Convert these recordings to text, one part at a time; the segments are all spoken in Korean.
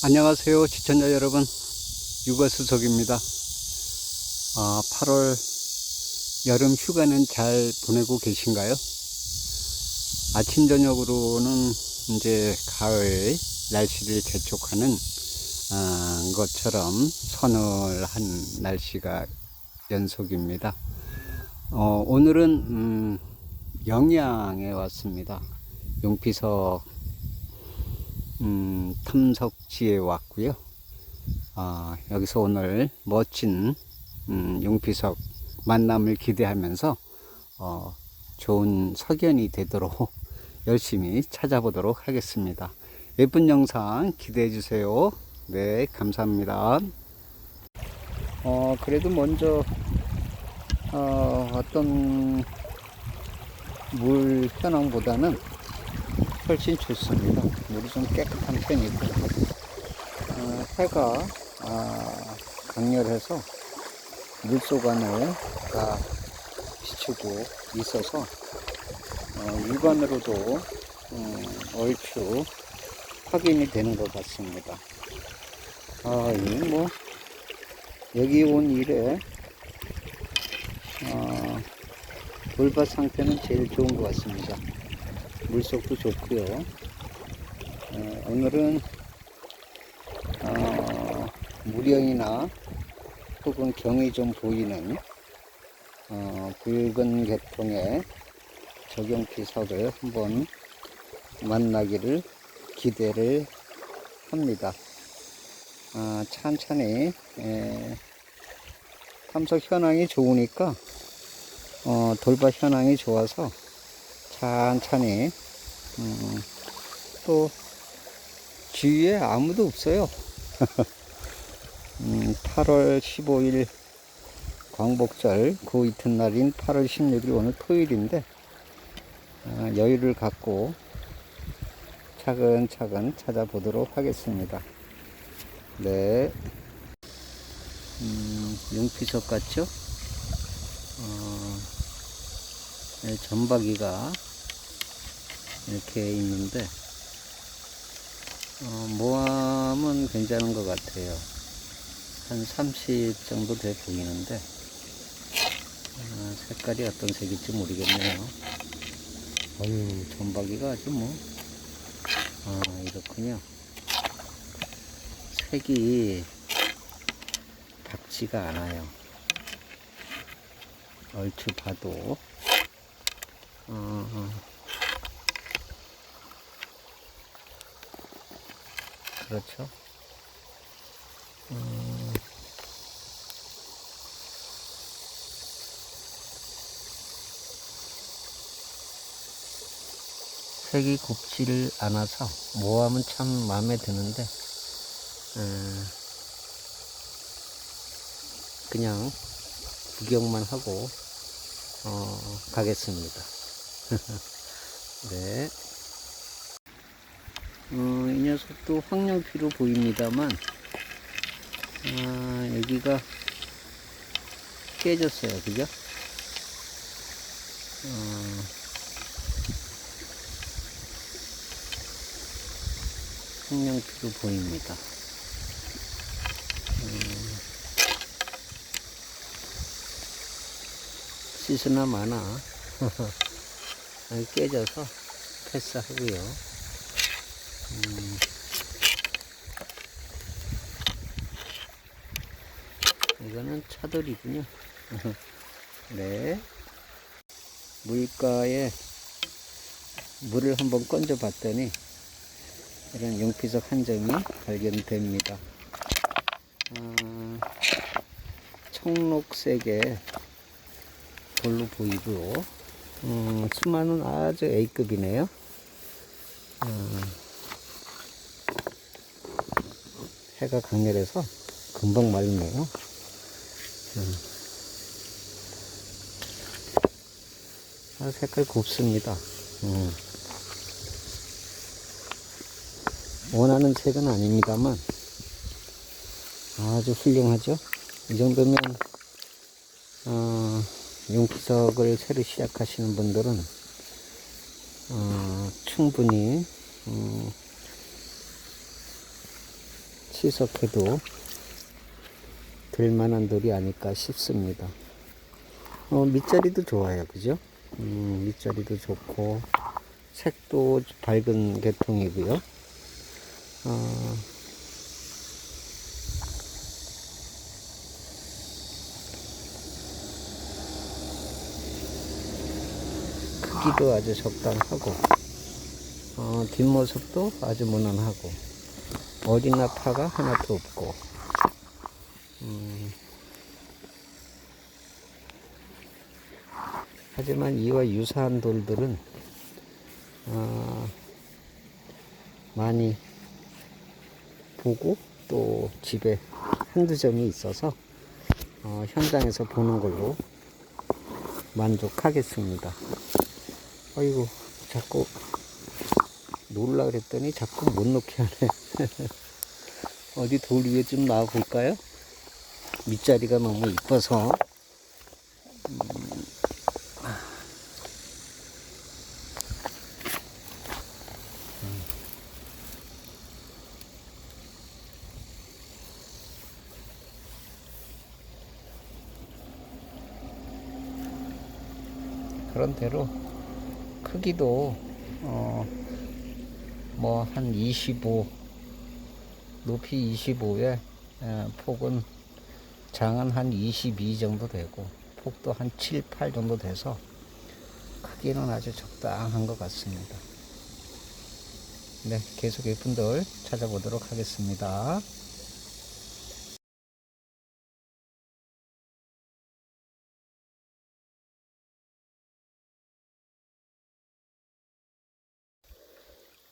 안녕하세요 시청자 여러분. 육아수석입니다. 아, 8월 여름 휴가는 잘 보내고 계신가요? 아침 저녁으로는 이제 가을 날씨를 재촉하는 아, 것처럼 서늘한 날씨가 연속입니다. 어, 오늘은 음, 영양에 왔습니다. 용피석 음, 탐석 지에 왔고요. 아, 여기서 오늘 멋진 음, 용피석 만남을 기대하면서 어, 좋은 석연이 되도록 열심히 찾아보도록 하겠습니다. 예쁜 영상 기대해 주세요. 네, 감사합니다. 어, 그래도 먼저 어, 어떤 물 현황보다는 훨씬 좋습니다. 물이 좀 깨끗한 편이고 어, 해가 아, 강렬해서 물속안을 다 비추고 있어서 어, 육안으로도 어, 얼추 확인이 되는 것 같습니다. 아, 이뭐 여기 온 이래 어, 돌밭 상태는 제일 좋은 것 같습니다. 물속도 좋고요. 어, 오늘은 어, 무령이나 혹은 경이 좀 보이는 어, 붉은 계통의 적용피석을 한번 만나기를 기대를 합니다. 아, 찬찬히 에, 탐석 현황이 좋으니까 어, 돌밭 현황이 좋아서 찬찬히 음, 또 주위에 아무도 없어요. 음, 8월 15일 광복절 그 이튿날인 8월 16일 오늘 토요일인데 어, 여유를 갖고 차근차근 찾아보도록 하겠습니다. 네, 음, 용피석 같죠? 어, 네, 전박이가 이렇게 있는데 어, 모함은 괜찮은 것 같아요. 한 30 정도 돼 보이는데 어, 색깔이 어떤 색일지 모르겠네요. 어유 전박이가 아주 뭐 아, 이렇군요. 색이 밝지가 않아요. 얼추 봐도 어, 어. 그렇죠. 음, 색이 곱지를 않아서 모함은 참 마음에 드는데 음, 그냥 구경만 하고 어, 가겠습니다. 네. 어, 이 녀석도 황룡피로 보입니다만, 아, 여기가 깨졌어요. 그죠? 어, 황룡피로 보입니다. 음, 시스나 많아. 아니, 깨져서 패스하고요. 음, 이거는 차돌이군요. 네. 물가에 물을 한번 건져 봤더니 이런 용피석 한 점이 발견됩니다. 아, 청록색의 돌로 보이고 음, 수마는 아주 A급이네요. 음, 해가 강렬해서 금방 말리네요. 음. 아, 색깔 곱습니다. 음. 원하는 색은 아닙니다만 아주 훌륭하죠. 이 정도면 어, 용피석을 새로 시작하시는 분들은 어, 충분히 어, 시석해도 될 만한 돌이 아닐까 싶습니다. 어, 밑자리도 좋아요. 그죠? 음, 밑자리도 좋고, 색도 밝은 계통이고요. 어, 크기도 아주 적당하고, 어, 뒷모습도 아주 무난하고, 어디나 파가 하나도 없고, 음, 하지만 이와 유사한 돌들은 어, 많이 보고 또 집에 한두 점이 있어서 어, 현장에서 보는 걸로 만족하겠습니다. 아이고 자꾸 놀라 그랬더니 자꾸 못 놓게 하네. 어디 돌 위에 좀 나와 볼까요? 밑자리가 너무 이뻐서 그런 대로 크기도 어 뭐 한 25 높이 25에 폭은 장은 한 22 정도 되고 폭도 한 7, 8 정도 돼서 크기는 아주 적당한 것 같습니다. 네, 계속 예쁜 돌 찾아보도록 하겠습니다.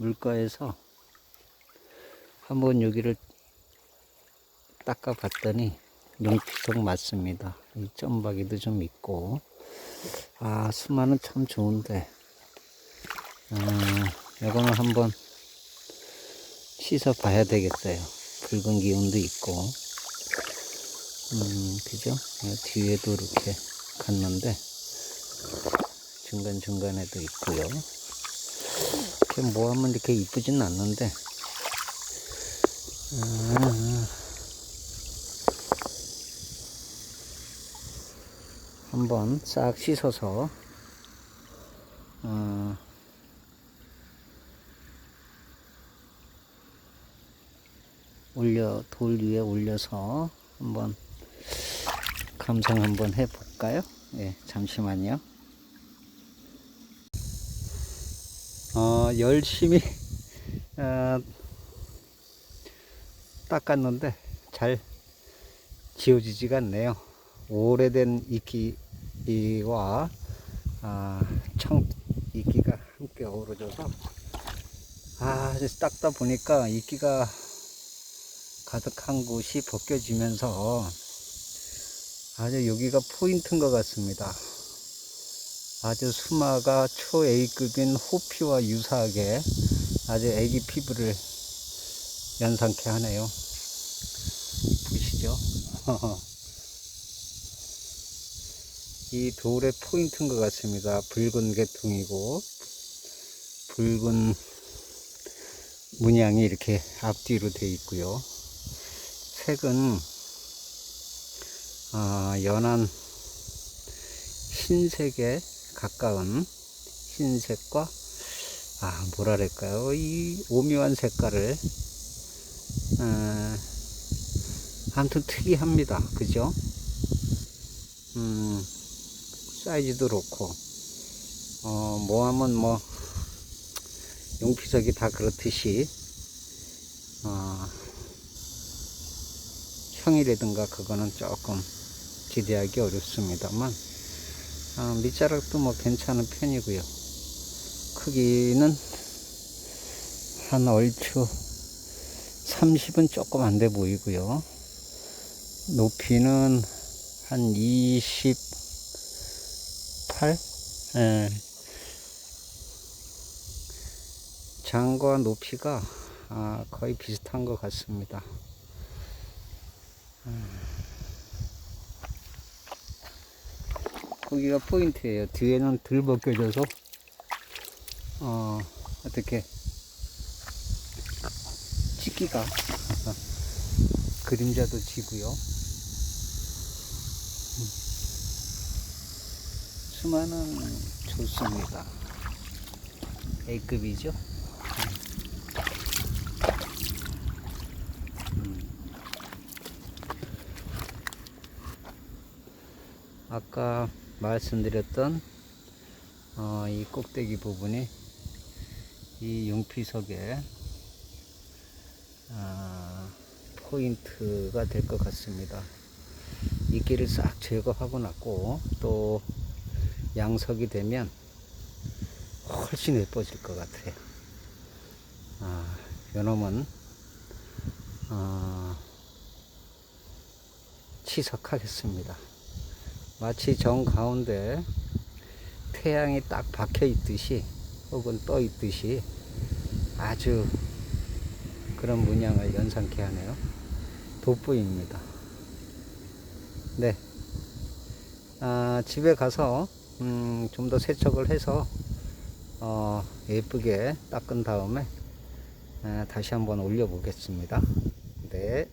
물가에서 한번 여기를 닦아 봤더니 용피석 맞습니다. 이 점박이도 좀 있고 아 수마는 참 좋은데 아, 이거는 한번 씻어 봐야 되겠어요. 붉은 기운도 있고 음 그죠? 뒤에도 이렇게 갔는데 중간 중간에도 있고요. 이렇게 모하면 이렇게 이쁘진 않는데 아, 한번 싹 씻어서 어, 올려 돌 위에 올려서 한번 감상 한번 해 볼까요? 예, 잠시만요. 어, 열심히 어, 닦았는데 잘 지워지지가 않네요. 오래된 이끼와 아, 청 이끼가 함께 어우러져서 아, 닦다 보니까 이끼가 가득한 곳이 벗겨지면서 아주 여기가 포인트인 것 같습니다. 아주 수마가 초 A급인 호피와 유사하게 아주 애기 피부를 연상케 하네요. 보시죠. 이 돌의 포인트인 것 같습니다. 붉은 계통이고 붉은 문양이 이렇게 앞뒤로 되어 있고요. 색은 아, 연한 흰색에 가까운 흰색과 아 뭐랄까요? 이 오묘한 색깔을 어, 아무튼 특이합니다. 그죠? 음 사이즈도 그렇고. 어 뭐 하면 뭐 용피석이 다 그렇듯이 어, 형이라든가 그거는 조금 기대하기 어렵습니다만 아, 밑자락도 뭐 괜찮은 편이고요. 크기는 한 얼추 30은 조금 안 돼 보이고요. 높이는 한 28? 예. 장과 높이가 아, 거의 비슷한 것 같습니다. 거기가 포인트예요. 뒤에는 덜 벗겨져서 어, 어떻게 찍기가 그림자도 지고요. 음. 수마는 좋습니다. A급이죠. 아까 말씀드렸던 어, 이 꼭대기 부분이 이 용피석의 아, 포인트가 될 것 같습니다. 이끼를 싹 제거하고 났고 또 양석이 되면 훨씬 예뻐질 것 같아요. 아, 요놈은 어, 치석하겠습니다. 마치 정 가운데 태양이 딱 박혀 있듯이 혹은 떠 있듯이 아주 그런 문양을 연상케 하네요. 돋보입니다. 네. 아, 집에 가서 음, 좀 더 세척을 해서 어, 예쁘게 닦은 다음에 아, 다시 한번 올려 보겠습니다. 네.